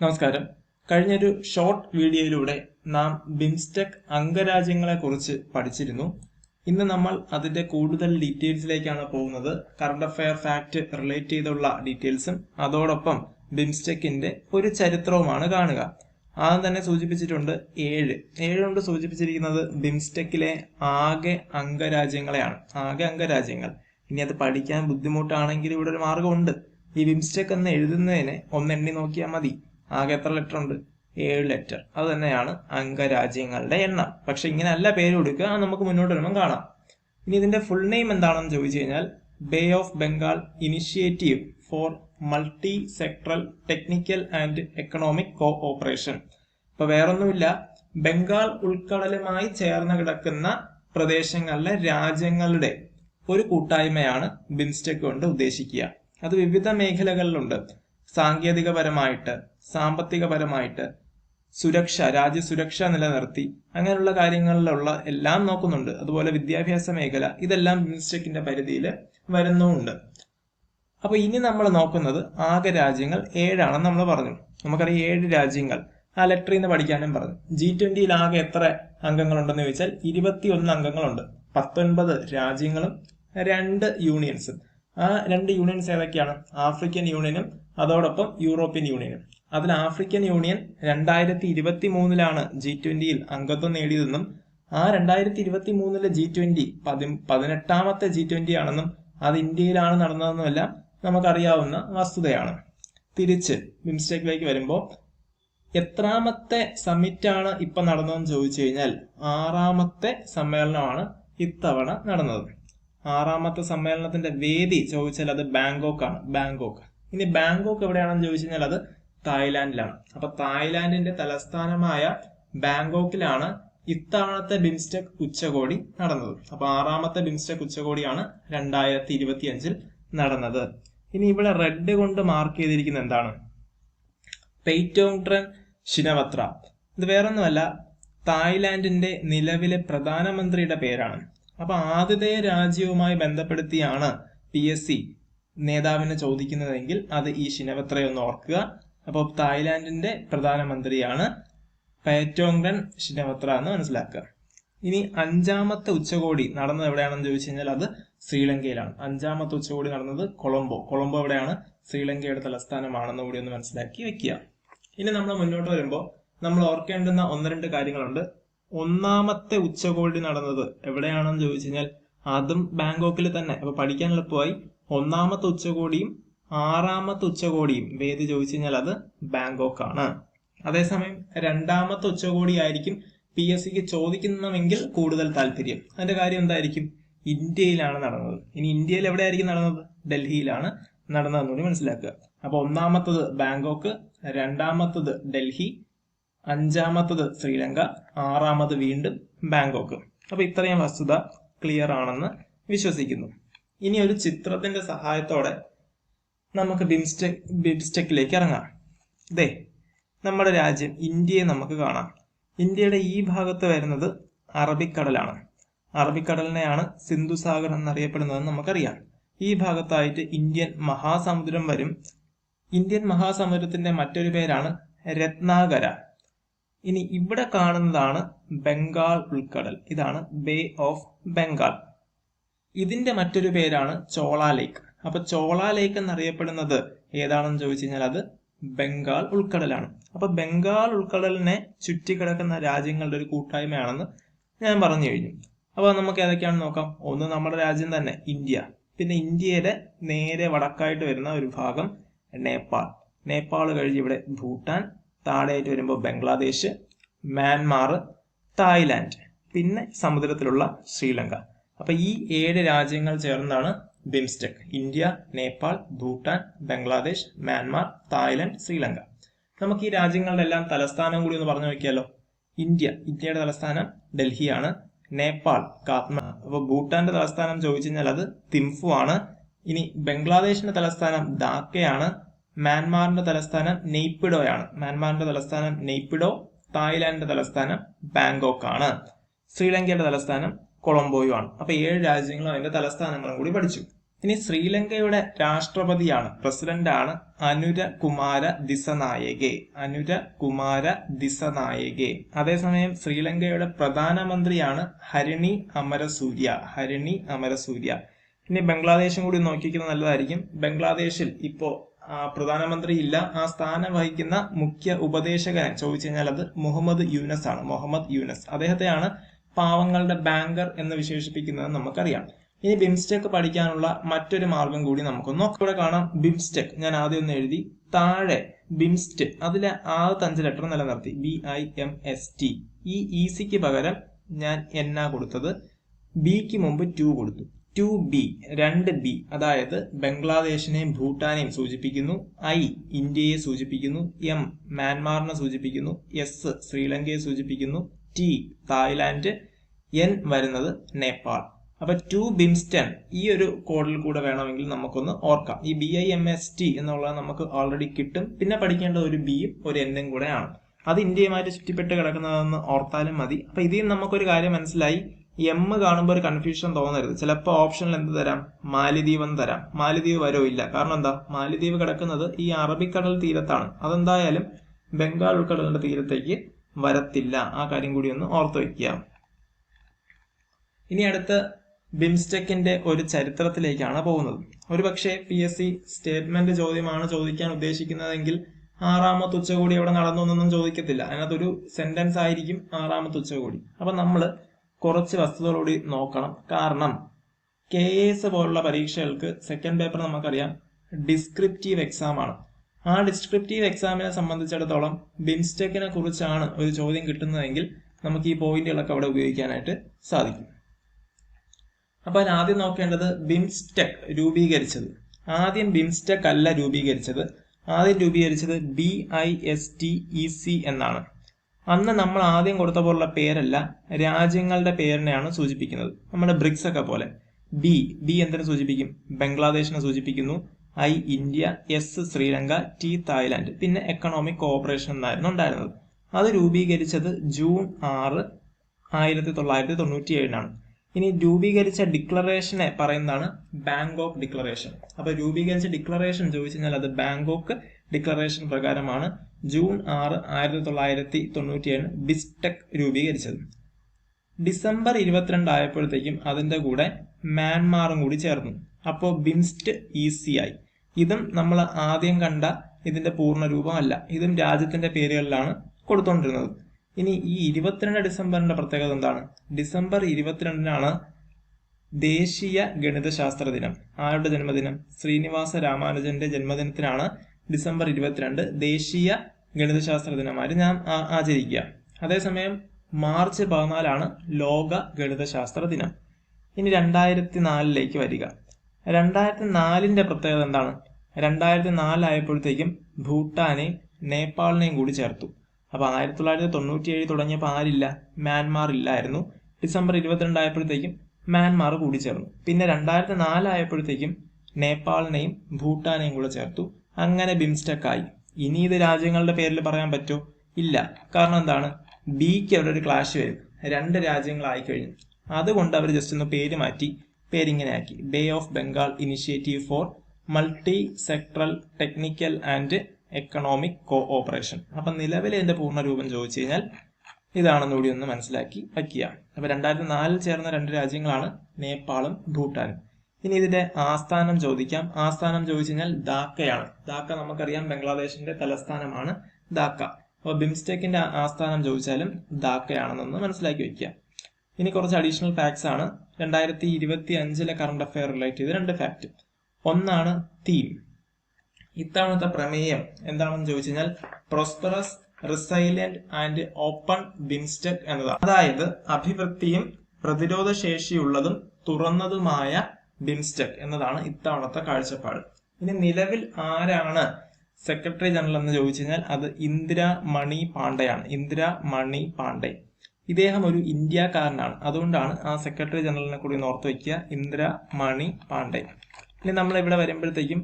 നമസ്കാരം. കഴിഞ്ഞൊരു ഷോർട്ട് വീഡിയോയിലൂടെ നാം ബിംസ്റ്റെക് അംഗരാജ്യങ്ങളെ കുറിച്ച് പഠിച്ചിരുന്നു. ഇന്ന് നമ്മൾ അതിന്റെ കൂടുതൽ ഡീറ്റെയിൽസിലേക്കാണ് പോകുന്നത്. കറണ്ട് അഫയർ ഫാക്ട് റിലേറ്റ് ചെയ്തുള്ള ഡീറ്റെയിൽസും അതോടൊപ്പം ബിംസ്റ്റെക്കിന്റെ ഒരു ചരിത്രവുമാണ് കാണുക. ആദ്യം തന്നെ സൂചിപ്പിച്ചിട്ടുണ്ട് ഏഴ്. ഏഴ് കൊണ്ട് സൂചിപ്പിച്ചിരിക്കുന്നത് ബിംസ്റ്റെക്കിലെ ആകെ അംഗരാജ്യങ്ങളെയാണ്. ആകെ അംഗരാജ്യങ്ങൾ. ഇനി അത് പഠിക്കാൻ ബുദ്ധിമുട്ടാണെങ്കിൽ ഇവിടെ ഒരു മാർഗമുണ്ട്. ഈ ബിംസ്റ്റെക് എന്ന് എഴുതുന്നതിനെ ഒന്ന് എണ്ണി നോക്കിയാൽ മതി. ആകെ എത്ര ലെറ്റർ ഉണ്ട്? ഏഴ് ലെറ്റർ അത് തന്നെയാണ് അംഗരാജ്യങ്ങളുടെ എണ്ണം. പക്ഷെ ഇങ്ങനെ അല്ല പേര് കൊടുക്കുക. അത് നമുക്ക് മുന്നോട്ട് വരുമ്പോൾ കാണാം. ഇനി ഇതിന്റെ ഫുൾ നെയിം എന്താണെന്ന് ചോദിച്ചു കഴിഞ്ഞാൽ bay of Bengal initiative for multi sectoral technical and economic cooperation ഇപ്പൊ വേറൊന്നുമില്ല. ബംഗാൾ ഉൾക്കടലുമായി ചേർന്ന് കിടക്കുന്ന പ്രദേശങ്ങളിലെ രാജ്യങ്ങളുടെ ഒരു കൂട്ടായ്മയാണ് ബിംസ്റ്റെക് കൊണ്ട് ഉദ്ദേശിക്കുക. അത് വിവിധ മേഖലകളിലുണ്ട്. സാങ്കേതികപരമായിട്ട് സാമ്പത്തികപരമായിട്ട് സുരക്ഷ രാജ്യസുരക്ഷ നിലനിർത്തി അങ്ങനെയുള്ള കാര്യങ്ങളിലുള്ള എല്ലാം നോക്കുന്നുണ്ട്. അതുപോലെ വിദ്യാഭ്യാസ മേഖല ഇതെല്ലാം ബിംസ്റ്റെക്കിന്റെ പരിധിയിൽ വരുന്നുമുണ്ട്. അപ്പൊ ഇനി നമ്മൾ നോക്കുന്നത് ആകെ രാജ്യങ്ങൾ ഏഴാണെന്ന് നമ്മൾ പറഞ്ഞു. നമുക്കറിയാം ഏഴ് രാജ്യങ്ങൾ ആ ലെറ്ററിൽ നിന്ന് പഠിക്കാനും പറഞ്ഞു. ജി ട്വന്റിയിൽ ആകെ എത്ര അംഗങ്ങളുണ്ടെന്ന് ചോദിച്ചാൽ ഇരുപത്തിയൊന്ന് അംഗങ്ങളുണ്ട്. പത്തൊൻപത് രാജ്യങ്ങളും രണ്ട് യൂണിയൻസും. ആ രണ്ട് യൂണിയൻസ് ഏതൊക്കെയാണ്? ആഫ്രിക്കൻ യൂണിയനും അതോടൊപ്പം യൂറോപ്യൻ യൂണിയനും അതിൽ ആഫ്രിക്കൻ യൂണിയൻ രണ്ടായിരത്തി ഇരുപത്തി മൂന്നിലാണ് ജി ട്വന്റിയിൽ അംഗത്വം നേടിയതെന്നും ആ രണ്ടായിരത്തി ഇരുപത്തി മൂന്നിലെ ജി ട്വന്റി പതി പതിനെട്ടാമത്തെ ജി ട്വന്റി ആണെന്നും അത് ഇന്ത്യയിലാണ് നടന്നതെന്നുമെല്ലാം നമുക്കറിയാവുന്ന വസ്തുതയാണ്. തിരിച്ച് ബിംസ്റ്റെക്കിലേക്ക് വരുമ്പോൾ എത്രാമത്തെ സമ്മിറ്റാണ് ഇപ്പൊ നടന്നതെന്ന് ചോദിച്ചു കഴിഞ്ഞാൽ ആറാമത്തെ സമ്മേളനമാണ് ഇത്തവണ നടന്നത്. ആറാമത്തെ സമ്മേളനത്തിന്റെ വേദി ചോദിച്ചാൽ അത് ബാങ്കോക്ക് ആണ് ബാങ്കോക്ക്. ഇനി ബാങ്കോക്ക് എവിടെയാണെന്ന് ചോദിച്ചു കഴിഞ്ഞാൽ അത് തായ്ലാന്റിലാണ് അപ്പൊ തായ്ലാന്റിന്റെ തലസ്ഥാനമായ ബാങ്കോക്കിലാണ് ഇത്തവണത്തെ ബിംസ്റ്റെക് ഉച്ചകോടി നടന്നത്. അപ്പൊ ആറാമത്തെ ബിംസ്റ്റെക് ഉച്ചകോടിയാണ് രണ്ടായിരത്തി ഇരുപത്തി അഞ്ചിൽ നടന്നത്. ഇനി ഇവിടെ റെഡ് കൊണ്ട് മാർക്ക് ചെയ്തിരിക്കുന്ന എന്താണ്? പെയ്റ്റോങ്ട്രൻ ഷിനവത്ര ഇത് വേറൊന്നുമല്ല തായ്ലാന്റിന്റെ നിലവിലെ പ്രധാനമന്ത്രിയുടെ പേരാണ്. അപ്പൊ ആതിഥേയ രാജ്യവുമായി ബന്ധപ്പെടുത്തിയാണ് പി എസ് സി. നേതാവിനെ ചോദിക്കുന്നതെങ്കിൽ അത് ഈ ഷിനവത്രയെ ഒന്ന് ഓർക്കുക. അപ്പോൾ തായ്ലാന്റിന്റെ പ്രധാനമന്ത്രിയാണ് പയറ്റോങ്കൺ ഷിനവത്ര എന്ന് മനസ്സിലാക്കുക. ഇനി അഞ്ചാമത്തെ ഉച്ചകോടി നടന്നത് എവിടെയാണെന്ന് ചോദിച്ചു കഴിഞ്ഞാൽ അത് ശ്രീലങ്കയിലാണ്. അഞ്ചാമത്തെ ഉച്ചകോടി നടന്നത് കൊളംബോ. കൊളംബോ എവിടെയാണ്? ശ്രീലങ്കയുടെ തലസ്ഥാനമാണെന്ന് കൂടി ഒന്ന് മനസ്സിലാക്കി വെക്കുക. ഇനി നമ്മൾ മുന്നോട്ട് വരുമ്പോൾ നമ്മൾ ഓർക്കേണ്ടുന്ന ഒന്ന് രണ്ട് കാര്യങ്ങളുണ്ട്. ഒന്നാമത്തെ ഉച്ചകോടി നടന്നത് എവിടെയാണെന്ന് ചോദിച്ചു കഴിഞ്ഞാൽ അതും ബാങ്കോക്കിൽ തന്നെ. അപ്പൊ പഠിക്കാൻ എളുപ്പമായി. ഒന്നാമത്തെ ഉച്ചകോടിയും ആറാമത്തെ ഉച്ചകോടിയും വേദി ചോദിച്ചു കഴിഞ്ഞാൽ അത് ബാങ്കോക്ക് ആണ് അതേസമയം രണ്ടാമത്തെ ഉച്ചകോടി ആയിരിക്കും പി എസ് സിക്ക് ചോദിക്കുന്നുവെങ്കിൽ കൂടുതൽ താല്പര്യം. അതിന്റെ കാര്യം എന്തായിരിക്കും? ഇന്ത്യയിലാണ് നടന്നത്. ഇനി ഇന്ത്യയിൽ എവിടെയായിരിക്കും നടന്നത്? ഡൽഹിയിലാണ് നടന്നതെന്ന് കൂടി മനസ്സിലാക്കുക. അപ്പൊ ഒന്നാമത്തത് ബാങ്കോക്ക് രണ്ടാമത്തത് ഡൽഹി അഞ്ചാമത്തത് ശ്രീലങ്ക ആറാമത് വീണ്ടും ബാങ്കോക്ക്. അപ്പൊ ഇത്രയും വസ്തുത ക്ലിയർ ആണെന്ന് വിശ്വസിക്കുന്നു. ഇനി ഒരു ചിത്രത്തിന്റെ സഹായത്തോടെ നമുക്ക് ബിംസ്റ്റെക് ബിംസ്റ്റെക്കിലേക്ക് ഇറങ്ങാം. ദേ നമ്മുടെ രാജ്യം ഇന്ത്യയെ നമുക്ക് കാണാം. ഇന്ത്യയുടെ ഈ ഭാഗത്ത് വരുന്നത് അറബിക്കടലാണ്. അറബിക്കടലിനെയാണ് സിന്ധു സാഗർ എന്നറിയപ്പെടുന്നതെന്ന് നമുക്കറിയാം. ഈ ഭാഗത്തായിട്ട് ഇന്ത്യൻ മഹാസമുദ്രം വരും. ഇന്ത്യൻ മഹാസമുദ്രത്തിന്റെ മറ്റൊരു പേരാണ് രത്നാകര. ഇനി ഇവിടെ കാണുന്നതാണ് ബംഗാൾ ഉൾക്കടൽ. ഇതാണ് ബേ ഓഫ് ബംഗാൾ. ഇതിന്റെ മറ്റൊരു പേരാണ് ചോള ലേക്ക്. അപ്പൊ ചോള ലേക്ക് എന്നറിയപ്പെടുന്നത് ഏതാണെന്ന് ചോദിച്ചു കഴിഞ്ഞാൽ അത് ബംഗാൾ ഉൾക്കടലാണ്. അപ്പൊ ബംഗാൾ ഉൾക്കടലിനെ ചുറ്റിക്കിടക്കുന്ന രാജ്യങ്ങളുടെ ഒരു കൂട്ടായ്മയാണെന്ന് ഞാൻ പറഞ്ഞു കഴിഞ്ഞു. അപ്പൊ നമുക്ക് ഏതൊക്കെയാണെന്ന് നോക്കാം. ഒന്ന് നമ്മുടെ രാജ്യം തന്നെ ഇന്ത്യ. പിന്നെ ഇന്ത്യയുടെ നേരെ വടക്കായിട്ട് വരുന്ന ഒരു ഭാഗം നേപ്പാൾ. നേപ്പാൾ കഴിഞ്ഞ് ഇവിടെ ഭൂട്ടാൻ താഴെയായിട്ട് വരുമ്പോൾ ബംഗ്ലാദേശ് മ്യാൻമാർ തായ്ലാൻഡ്. പിന്നെ സമുദ്രത്തിലുള്ള ശ്രീലങ്ക. അപ്പൊ ഈ ഏഴ് രാജ്യങ്ങൾ ചേർന്നാണ് BIMSTEC. India Nepal Bhutan Bangladesh Myanmar Thailand Sri Lanka. നമുക്ക് ഈ രാജ്യങ്ങളുടെ എല്ലാം തലസ്ഥാനം കൂടി ഒന്ന് പറഞ്ഞു നോക്കിയാലോ. ഇന്ത്യ ഇന്ത്യയുടെ തലസ്ഥാനം ഡൽഹിയാണ്. നേപ്പാൾ കാത്മ അപ്പൊ ഭൂട്ടാന്റെ തലസ്ഥാനം ചോദിച്ചു കഴിഞ്ഞാൽ അത് തിംഫു ആണ്. ഇനി ബംഗ്ലാദേശിന്റെ തലസ്ഥാനം ധാക്കയാണ്. മ്യാൻമാറിന്റെ തലസ്ഥാനം നെയ്പിഡോയാണ്. മ്യാൻമാറിന്റെ തലസ്ഥാനം നെയ്പിഡോ തായ്ലാന്റിന്റെ തലസ്ഥാനം ബാങ്കോക്ക് ആണ് ശ്രീലങ്കയുടെ തലസ്ഥാനം കൊളംബോയും ആണ് അപ്പൊ ഏഴ് രാജ്യങ്ങളും അതിന്റെ തലസ്ഥാനങ്ങളും കൂടി പഠിച്ചു. ഇനി ശ്രീലങ്കയുടെ രാഷ്ട്രപതിയാണ് പ്രസിഡന്റാണ് അനുര കുമാര ദിസനായകെ. അനുര കുമാര ദിസനായകെ. അതേസമയം ശ്രീലങ്കയുടെ പ്രധാനമന്ത്രിയാണ് ഹരിണി അമരസൂര്യ. ഹരിണി അമരസൂര്യ. ഇനി ബംഗ്ലാദേശും കൂടി നോക്കിക്കുന്നത് നല്ലതായിരിക്കും. ബംഗ്ലാദേശിൽ ഇപ്പോ പ്രധാനമന്ത്രി ഇല്ല. ആ സ്ഥാനം വഹിക്കുന്ന മുഖ്യ ഉപദേശകനെ ചോദിച്ചു കഴിഞ്ഞാൽ അത് മുഹമ്മദ് യൂനസ് ആണ് മുഹമ്മദ് യൂനസ്. അദ്ദേഹത്തെയാണ് പാവങ്ങളുടെ ബാങ്കർ എന്ന് വിശേഷിപ്പിക്കുന്നത് നമുക്കറിയാം. ഇനി ബിംസ്റ്റെക് പഠിക്കാനുള്ള മറ്റൊരു മാർഗം കൂടി നമുക്ക് നോക്കാം. ഇവിടെ കാണാം ബിംസ്റ്റെക്. ഞാൻ ആദ്യം ഒന്ന് എഴുതി. താഴെ ബിംസ്റ്റ് അതിലെ ആദ്യത്തെ അഞ്ച് ലെറ്റർ നിലനിർത്തി. B I M S T ഈ ഇസിക്ക് പകരം ഞാൻ എന്നാ കൊടുത്തത്. ബിക്ക് മുമ്പ് ടു കൊടുത്തു. ടു ബി രണ്ട് ബി അതായത് ബംഗ്ലാദേശിനെയും ഭൂട്ടാനെയും സൂചിപ്പിക്കുന്നു. ഐ ഇന്ത്യയെ സൂചിപ്പിക്കുന്നു. എം മ്യാൻമാറിനെ സൂചിപ്പിക്കുന്നു. എസ് ശ്രീലങ്കയെ സൂചിപ്പിക്കുന്നു. ടി തായ്ലാന്റ് എൻ വരുന്നത് നേപ്പാൾ. അപ്പൊ ടു ബിംസ്റ്റൺ ഈ ഒരു കോഡിൽ കൂടെ വേണമെങ്കിൽ നമുക്കൊന്ന് ഓർക്കാം. ഈ B I M S T എന്നുള്ളത് നമുക്ക് ഓൾറെഡി കിട്ടും. പിന്നെ പഠിക്കേണ്ട ഒരു ബിയും ഒരു എന്നും കൂടെയാണ് അത് ഇന്ത്യയുമായിട്ട് ചുറ്റിപ്പെട്ട് കിടക്കുന്നതെന്ന് ഓർത്താലും മതി. അപ്പൊ ഇതിൽ നമുക്കൊരു കാര്യം മനസ്സിലായി. എം കാണുമ്പോൾ ഒരു കൺഫ്യൂഷൻ തോന്നരുത്. ചിലപ്പോൾ ഓപ്ഷനിൽ എന്ത് തരാം? മാലിദ്വീപ് എന്ന് തരാം. മാലിദ്വീപ് വരോ ഇല്ല. കാരണം എന്താ? മാലിദ്വീപ് കിടക്കുന്നത് ഈ അറബിക്കടൽ തീരത്താണ്. അതെന്തായാലും ബംഗാൾ ഉൾക്കടലിന്റെ തീരത്തേക്ക് വരത്തില്ല. ആ കാര്യം കൂടി ഒന്ന് ഓർത്തു വയ്ക്കുക. ഇനി അടുത്ത ബിംസ്റ്റെക്കിന്റെ ഒരു ചരിത്രത്തിലേക്കാണ് പോകുന്നത്. ഒരുപക്ഷെ പി എസ് സി സ്റ്റേറ്റ്മെന്റ് ചോദ്യമാണ് ചോദിക്കാൻ ഉദ്ദേശിക്കുന്നതെങ്കിൽ ആറാമത്തെ ഉച്ചകോടി അവിടെ നടന്നു എന്നൊന്നും ചോദിക്കത്തില്ല. അതിനകത്തൊരു സെന്റൻസ് ആയിരിക്കും ആറാമത്തെ ഉച്ചകോടി. അപ്പൊ നമ്മൾ കുറച്ച് വസ്തുതകളോടി നോക്കണം. കാരണം കെ എസ് പോലുള്ള പരീക്ഷകൾക്ക് സെക്കൻഡ് പേപ്പർ നമുക്കറിയാം. ഡിസ്ക്രിപ്റ്റീവ് എക്സാം ആണ്. ആ ഡിസ്ക്രിപ്റ്റീവ് എക്സാമിനെ സംബന്ധിച്ചിടത്തോളം ബിംസ്റ്റെക്കിനെ കുറിച്ചാണ് ഒരു ചോദ്യം കിട്ടുന്നതെങ്കിൽ നമുക്ക് ഈ പോയിന്റുകളൊക്കെ അവിടെ ഉപയോഗിക്കാനായിട്ട് സാധിക്കും. അപ്പോൾ അതിൽ ആദ്യം നോക്കേണ്ടത് ബിംസ്റ്റെക് രൂപീകരിച്ചത്. ആദ്യം ബിംസ്റ്റെക് അല്ല രൂപീകരിച്ചത്. ആദ്യം രൂപീകരിച്ചത് B I S T E C എന്നാണ്. അന്ന് നമ്മൾ ആദ്യം കൊടുത്ത പോലുള്ള പേരല്ല രാജ്യങ്ങളുടെ പേരിനെയാണ് സൂചിപ്പിക്കുന്നത്. നമ്മുടെ ബ്രിക്സ് ഒക്കെ പോലെ. ബി ബി എന്തിനെ സൂചിപ്പിക്കും? ബംഗ്ലാദേശിനെ സൂചിപ്പിക്കുന്നു. I India S Sri Lanka T Thailand പിന്നെ എക്കണോമിക് കോഓപ്പറേഷൻ എന്നായിരുന്നു ഉണ്ടായിരുന്നത്. അത് രൂപീകരിച്ചത് ജൂൺ ആറ് ആയിരത്തി തൊള്ളായിരത്തി തൊണ്ണൂറ്റി ഏഴിനാണ് ഇനി രൂപീകരിച്ച ഡിക്ലറേഷനെ പറയുന്നതാണ് ബാങ്കോക്ക് ഡിക്ലറേഷൻ അപ്പൊ രൂപീകരിച്ച ഡിക്ലറേഷൻ ചോദിച്ചു കഴിഞ്ഞാൽ അത് ബാങ്കോക്ക് ഡിക്ലറേഷൻ പ്രകാരമാണ് ജൂൺ ആറ് ആയിരത്തി തൊള്ളായിരത്തി തൊണ്ണൂറ്റി ഏഴ് ബിസ്ടെക് രൂപീകരിച്ചത്. ഡിസംബർ ഇരുപത്തിരണ്ട് ആയപ്പോഴത്തേക്കും അതിന്റെ കൂടെ മ്യാൻമാറും കൂടി ചേർന്നു. അപ്പോൾ ബിംസ്റ്റ് ഈസി ആയി ഇതും നമ്മൾ ആദ്യം കണ്ട ഇതിന്റെ പൂർണ രൂപമല്ല ഇതും രാജ്യത്തിന്റെ പേരുകളിലാണ് കൊടുത്തുകൊണ്ടിരുന്നത് ഇനി ഈ ഇരുപത്തിരണ്ട് ഡിസംബറിന്റെ പ്രത്യേകത എന്താണ്? ഡിസംബർ ഇരുപത്തിരണ്ടിനാണ് ദേശീയ ഗണിതശാസ്ത്ര ദിനം. ആരുടെ ജന്മദിനം? ശ്രീനിവാസ രാമാനുജന്റെ ജന്മദിനത്തിനാണ് ഡിസംബർ ഇരുപത്തിരണ്ട് ദേശീയ ഗണിതശാസ്ത്ര ദിനമായി ഞാൻ ആചരിക്കുക. അതേസമയം മാർച്ച് പതിനാലാണ് ലോക ഗണിതശാസ്ത്ര ദിനം. ഇനി രണ്ടായിരത്തി നാലിലേക്ക് വരിക. രണ്ടായിരത്തി നാലിന്റെ പ്രത്യേകത എന്താണ്? രണ്ടായിരത്തി നാലായപ്പോഴത്തേക്കും ഭൂട്ടാനെയും നേപ്പാളിനെയും കൂടി ചേർത്തു. അപ്പൊ ആയിരത്തി തൊള്ളായിരത്തി തൊണ്ണൂറ്റി ഏഴ് തുടങ്ങിയപ്പോൾ ആരില്ല? മ്യാൻമാർ ഇല്ലായിരുന്നു. ഡിസംബർ ഇരുപത്തിരണ്ടായപ്പോഴത്തേക്കും മ്യാൻമാർ കൂടി ചേർന്നു. പിന്നെ രണ്ടായിരത്തി നാലായപ്പോഴത്തേക്കും നേപ്പാളിനെയും ഭൂട്ടാനെയും കൂടെ ചേർത്തു. അങ്ങനെ ബിംസ്റ്റെക് ആയി ഇനി ഇത് രാജ്യങ്ങളുടെ പേരിൽ പറയാൻ പറ്റുമോ ഇല്ല. കാരണം എന്താണ്? ബിക്ക് അവിടെ ഒരു ക്ലാഷ് വരും. രണ്ട് രാജ്യങ്ങളായി കഴിഞ്ഞു. അതുകൊണ്ട് അവർ ജസ്റ്റ് ഒന്ന് പേര് മാറ്റി പേരിങ്ങനെ ആക്കി. Bay of Bengal initiative for multi sectoral technical and economic cooperation operation നിലവിൽ നിലവിലെ പൂർണരൂപം പൂർണ രൂപം ചോദിച്ചു കഴിഞ്ഞാൽ ഇതാണെന്ന് കൂടി ഒന്ന് മനസ്സിലാക്കി വയ്ക്കുക. അപ്പോൾ രണ്ടായിരത്തി നാലിൽ ചേർന്ന രണ്ട് രാജ്യങ്ങളാണ് നേപ്പാളും ഭൂട്ടാനും. ഇനി ഇതിന്റെ ആസ്ഥാനം ചോദിക്കാം. ആസ്ഥാനം ചോദിച്ചു കഴിഞ്ഞാൽ ധാക്കയാണ്. ധാക്ക നമുക്കറിയാം ബംഗ്ലാദേശിന്റെ തലസ്ഥാനമാണ് ധാക്ക. അപ്പോൾ ബിംസ്റ്റെക്കിന്റെ ആസ്ഥാനം ചോദിച്ചാലും ധാക്കയാണെന്നൊന്ന് മനസ്സിലാക്കി വെക്കുക ഇനി കുറച്ച് അഡീഷണൽ ഫാക്ട്സ് ആണ്. രണ്ടായിരത്തി ഇരുപത്തി അഞ്ചിലെ കറണ്ട് അഫയർ റിലേറ്റ് ചെയ്ത് രണ്ട് ഫാക്ട് ഒന്നാണ് തീം. ഇത്തവണത്തെ പ്രമേയം എന്താണെന്ന് ചോദിച്ചു കഴിഞ്ഞാൽ prosperous resilient and open BIMSTEC എന്നതാണ്. അതായത് അഭിവൃദ്ധിയും പ്രതിരോധ ശേഷിയുള്ളതും തുറന്നതുമായ ബിംസ്റ്റെക് എന്നതാണ് ഇത്തവണത്തെ കാഴ്ചപ്പാട്. ഇനി നിലവിൽ ആരാണ് സെക്രട്ടറി ജനറൽ എന്ന് ചോദിച്ചു കഴിഞ്ഞാൽ അത് ഇന്ദിര മണി പാണ്ഡെയാണ്. ഇന്ദിര മണി പാണ്ഡെ. ഇദ്ദേഹം ഒരു ഇന്ത്യക്കാരനാണ്. അതുകൊണ്ടാണ് ആ സെക്രട്ടറി ജനറലിനെ കൂടി ഓർത്ത് വയ്ക്കുക ഇന്ദിര മണി പാണ്ഡെ. ഇനി നമ്മൾ ഇവിടെ വരുമ്പോഴത്തേക്കും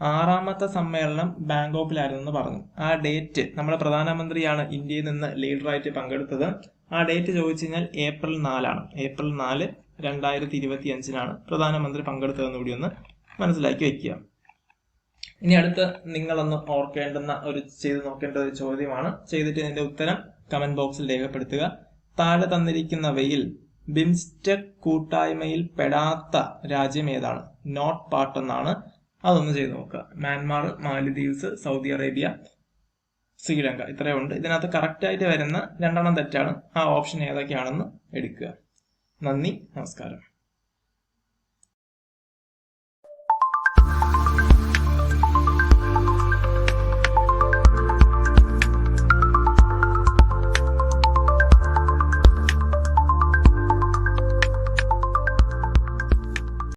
ആറാമത്തെ സമ്മേളനം ബാങ്കോക്കിലായിരുന്നു എന്ന് പറഞ്ഞു. ആ ഡേറ്റ് നമ്മുടെ പ്രധാനമന്ത്രിയാണ് ഇന്ത്യയിൽ നിന്ന് ലീഡറായിട്ട് പങ്കെടുത്തത്. ആ ഡേറ്റ് ചോദിച്ചു കഴിഞ്ഞാൽ ഏപ്രിൽ നാലാണ്. ഏപ്രിൽ നാല് രണ്ടായിരത്തി ഇരുപത്തി അഞ്ചിനാണ് പ്രധാനമന്ത്രി പങ്കെടുത്തതെന്ന് കൂടി ഒന്ന് മനസ്സിലാക്കി വെക്കുക. ഇനി അടുത്ത് നിങ്ങളൊന്ന് ഓർക്കേണ്ടുന്ന ഒരു ചെയ്ത് നോക്കേണ്ട ഒരു ചോദ്യമാണ്. ചെയ്തിട്ട് ഇതിന്റെ ഉത്തരം കമന്റ് ബോക്സിൽ രേഖപ്പെടുത്തുക. താഴെ തന്നിരിക്കുന്നവയിൽ ബിംസ്റ്റെക് കൂട്ടായ്മയിൽ പെടാത്ത രാജ്യം ഏതാണ്? നോട്ട് പാർട്ട് എന്നാണ് അതൊന്ന് ചെയ്ത് നോക്കുക. Myanmar Maldives Saudi Arabia Sri Lanka ഇത്രയുണ്ട് ഇതിനകത്ത് കറക്റ്റ് ആയിട്ട് വരുന്ന രണ്ടെണ്ണം തെറ്റാണ്. ആ ഓപ്ഷൻ ഏതൊക്കെയാണെന്ന് എടുക്കുക. നന്ദി നമസ്കാരം.